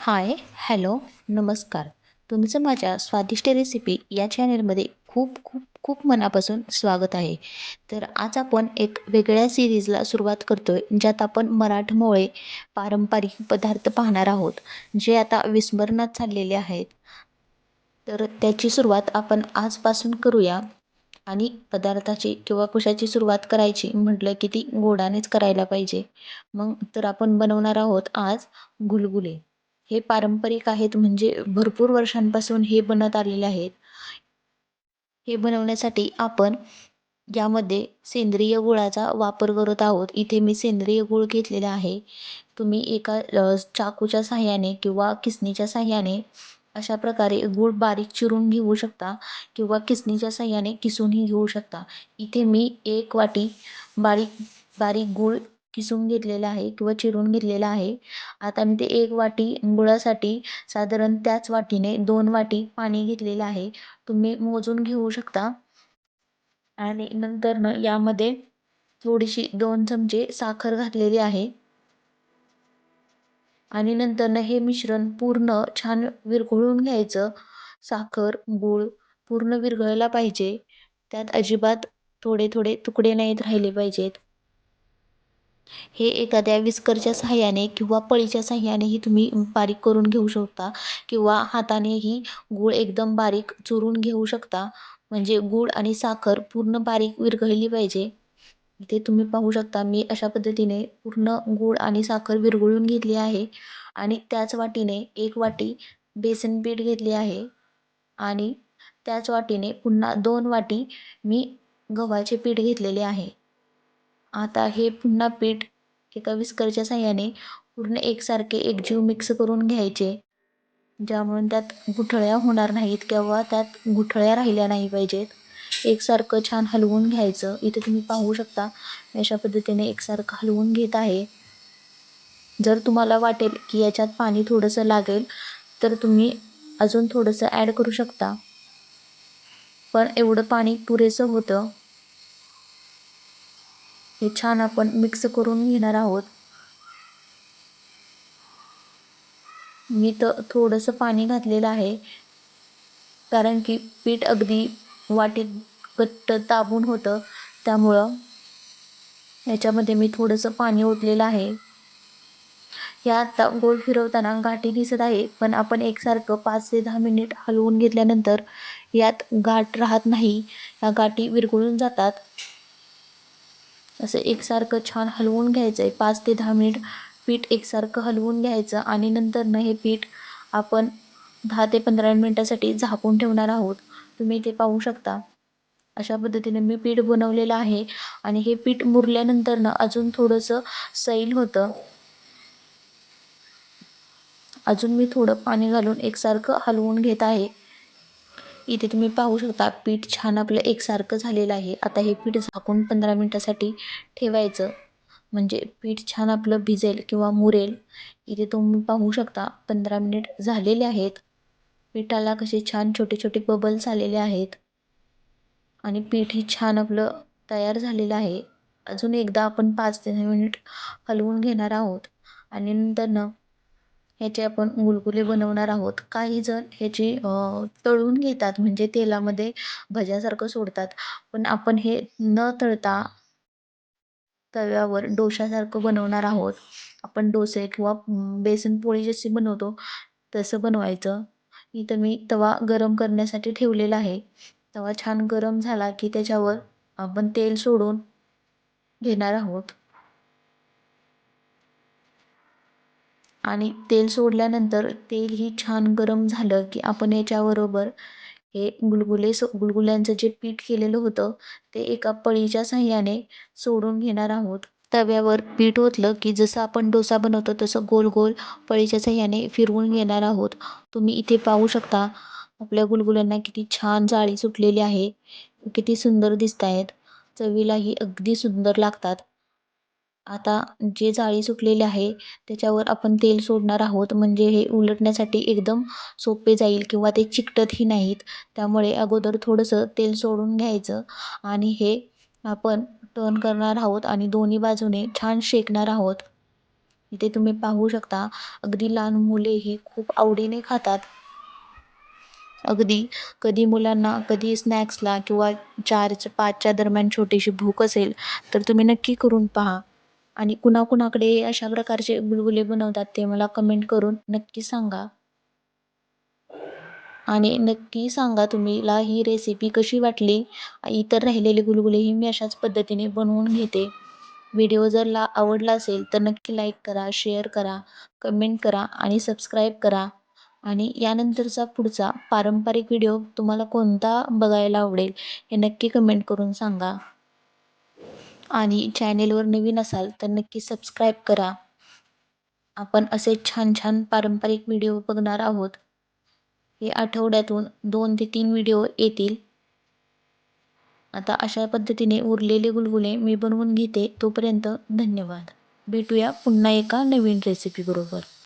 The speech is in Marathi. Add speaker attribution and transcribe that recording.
Speaker 1: हाय हॅलो नमस्कार. तुमचं माझ्या स्वादिष्ट रेसिपी या चॅनलमध्ये खूप खूप खूप मनापासून स्वागत आहे. तर आज आपण एक वेगळ्या सिरीजला सुरुवात करतो आहे ज्यात आपण मराठमोळे पारंपरिक पदार्थ पाहणार आहोत जे आता विस्मरणात चाललेले आहेत. तर त्याची सुरुवात आपण आजपासून करूया. आणि पदार्थाची किंवा कशाची सुरुवात करायची म्हटलं की ती गोडानेच करायला पाहिजे. मग तर आपण बनवणार आहोत आज गुलगुले. हे पारंपरिक आहेत म्हणजे भरपूर वर्षांपासून हे बनत आलेले आहेत. हे बनवण्यासाठी आपण यामध्ये सेंद्रिय गुळाचा वापर करत आहोत. इथे मी सेंद्रिय गूळ घेतलेला आहे. तुम्ही एका चाकूच्या साह्याने किंवा किसणीच्या साह्याने अशा प्रकारे गूळ बारीक चिरून घेऊ शकता किंवा किसणीच्या साह्याने किसूनही घेऊ शकता. इथे मी एक वाटी बारीक बारीक गूळ किसून घेतलेलं आहे किंवा चिरून घेतलेलं आहे. आता मी ते एक वाटी गुळासाठी साधारण त्याच वाटीने दोन वाटी पाणी घेतलेलं आहे. तुम्ही मोजून घेऊ शकता. आणि नंतर यामध्ये थोडीशी दोन चमचे साखर घातलेली आहे. आणि नंतरनं हे मिश्रण पूर्ण छान विरघळून घ्यायचं. साखर गूळ पूर्ण विरघळला पाहिजे. त्यात अजिबात थोडे थोडे तुकडे नाहीत राहिले पाहिजेत. हे एखाद्या विस्करच्या साह्याने किंवा पळीच्या साह्यानेही तुम्ही बारीक करून घेऊ शकता किंवा हातानेही गूळ एकदम बारीक चुरून घेऊ शकता. म्हणजे गूळ आणि साखर पूर्ण बारीक विरघळली पाहिजे. इथे तुम्ही पाहू शकता. मी अशा पद्धतीने पूर्ण गूळ आणि साखर विरघळून घेतली आहे. आणि त्याच वाटीने एक वाटी बेसन पीठ घेतले आहे. आणि त्याच वाटीने पुन्हा दोन वाटी मी गव्हाचे पीठ घेतलेले आहे. आता हे पुन्हा पीठ एका विस्करच्या साह्याने पूर्ण एकसारखे एकजीव मिक्स करून घ्यायचे. ज्यामुळे त्यात गुठळ्या होणार नाहीत किंवा त्यात गुठळ्या राहिल्या नाही पाहिजेत. एकसारखं छान हलवून घ्यायचं. इथे तुम्ही पाहू शकता अशा पद्धतीने एकसारखं हलवून घेत आहे. जर तुम्हाला वाटेल की याच्यात पाणी थोडंसं लागेल तर तुम्ही अजून थोडंसं ॲड करू शकता. पण एवढं पाणी पुरेसं होतं. हे छान आपण मिक्स करून घेणार आहोत. मी तर थोडंसं पाणी घातलेलं आहे. कारण की पीठ अगदी वाटीत घट्ट दाबून होतं. त्यामुळं याच्यामध्ये मी थोडंसं पाणी ओतलेलं आहे. या आता गोल फिरवताना गाठी दिसत आहे. पण आपण एकसारखं पाच ते दहा मिनिट हलवून घेतल्यानंतर यात गाठ राहत नाही. या गाठी विरघळून जातात. असं एकसारखं छान हलवून घ्यायचं आहे पाच ते दहा मिनिट पीठ एकसारखं हलवून घ्यायचं आणि नंतरनं हे पीठ आपण दहा ते पंधरा मिनटासाठी झाकून ठेवणार आहोत. तुम्ही ते पाहू शकता. अशा पद्धतीने मी पीठ बनवलेलं आहे आणि हे पीठ मुरल्यानंतरनं अजून थोडंसं सैल होतं. अजून मी थोडं पाणी घालून एकसारखं हलवून घेत आहे. इथे तुम्ही पाहू शकता पीठ छान आपलं एकसारखं झालेलं आहे. आता हे पीठ झाकून पंधरा मिनटासाठी ठेवायचं. म्हणजे पीठ छान आपलं भिजेल किंवा मुरेल. इथे तुम्ही पाहू शकता पंधरा मिनिट झालेले आहेत. पिठाला कसे छान छोटे छोटे बबल्स आलेले आहेत. आणि पीठ ही छान आपलं तयार झालेलं आहे. अजून एकदा आपण पाच ते मिनिट हलवून घेणार आहोत. आणि नंतरनं ह्याचे आपण गुलगुले बनवणार आहोत. काही जण ह्याची तळून घेतात म्हणजे तेलामध्ये भज्यासारखं सोडतात. पण आपण हे न तळता तव्यावर डोशासारखं बनवणार आहोत. आपण डोसे किंवा बेसन पोळी जशी बनवतो तसं बनवायचं. इथं मी तवा गरम करण्यासाठी ठेवलेला आहे. तवा छान गरम झाला की त्याच्यावर आपण तेल सोडून घेणार आहोत. आणि तेल सोडल्यानंतर तेलही छान गरम झालं की आपण याच्याबरोबर हे गुलगुले सो गुलगुल्यांचं जे पीठ केलेलं होतं ते एका पळीच्या साह्याने सोडून घेणार आहोत. तव्यावर पीठ ओतलं की जसं आपण डोसा बनवतो तसं गोल गोल पळीच्या साह्याने फिरवून घेणार आहोत. तुम्ही इथे पाहू शकता आपल्या गुलगुल्यांना किती छान जाळी सुटलेली आहे किती सुंदर दिसत आहेत चवीलाही अगदी सुंदर लागतात. आता जे जाळी सुटलेली आहे त्याच्यावर आपण तेल सोडणार आहोत. म्हणजे हे उलटण्यासाठी एकदम सोपे जाईल किंवा ते चिकटतही नाहीत. त्यामुळे अगोदर थोडंसं तेल सोडून घ्यायचं आणि हे आपण टर्न करणार आहोत आणि दोन्ही बाजूने छान शेकणार आहोत. इथे तुम्ही पाहू शकता अगदी लहान मुलेही खूप आवडीने खातात. अगदी कधी मुलांना कधी स्नॅक्सला किंवा चारच्या पाचच्या दरम्यान छोटीशी भूक असेल तर तुम्ही नक्की करून पहा. आणि कुणाकुणाकडे अशा प्रकारचे गुलगुले बनवतात ते मला कमेंट करून नक्की सांगा. आणि नक्की सांगा तुम्हीला ही रेसिपी कशी वाटली? इतर राहिलेले गुलगुलेही मी अशाच पद्धतीने बनवून घेते. व्हिडिओ जर ला आवडला असेल तर नक्की लाईक करा शेअर करा कमेंट करा आणि सबस्क्राईब करा. आणि यानंतरचा पुढचा पारंपरिक व्हिडिओ तुम्हाला कोणता बघायला आवडेल हे नक्की कमेंट करून सांगा. आणि चॅनेलवर नवीन असाल तर नक्की सबस्क्राईब करा. आपण असे छान छान पारंपरिक व्हिडिओ बघणार आहोत. हे आठवड्यातून दोन ते तीन व्हिडिओ येतील. आता अशा पद्धतीने उरलेले गुलगुले मी बनवून घेते. तोपर्यंत धन्यवाद. भेटूया पुन्हा एका नवीन रेसिपीबरोबर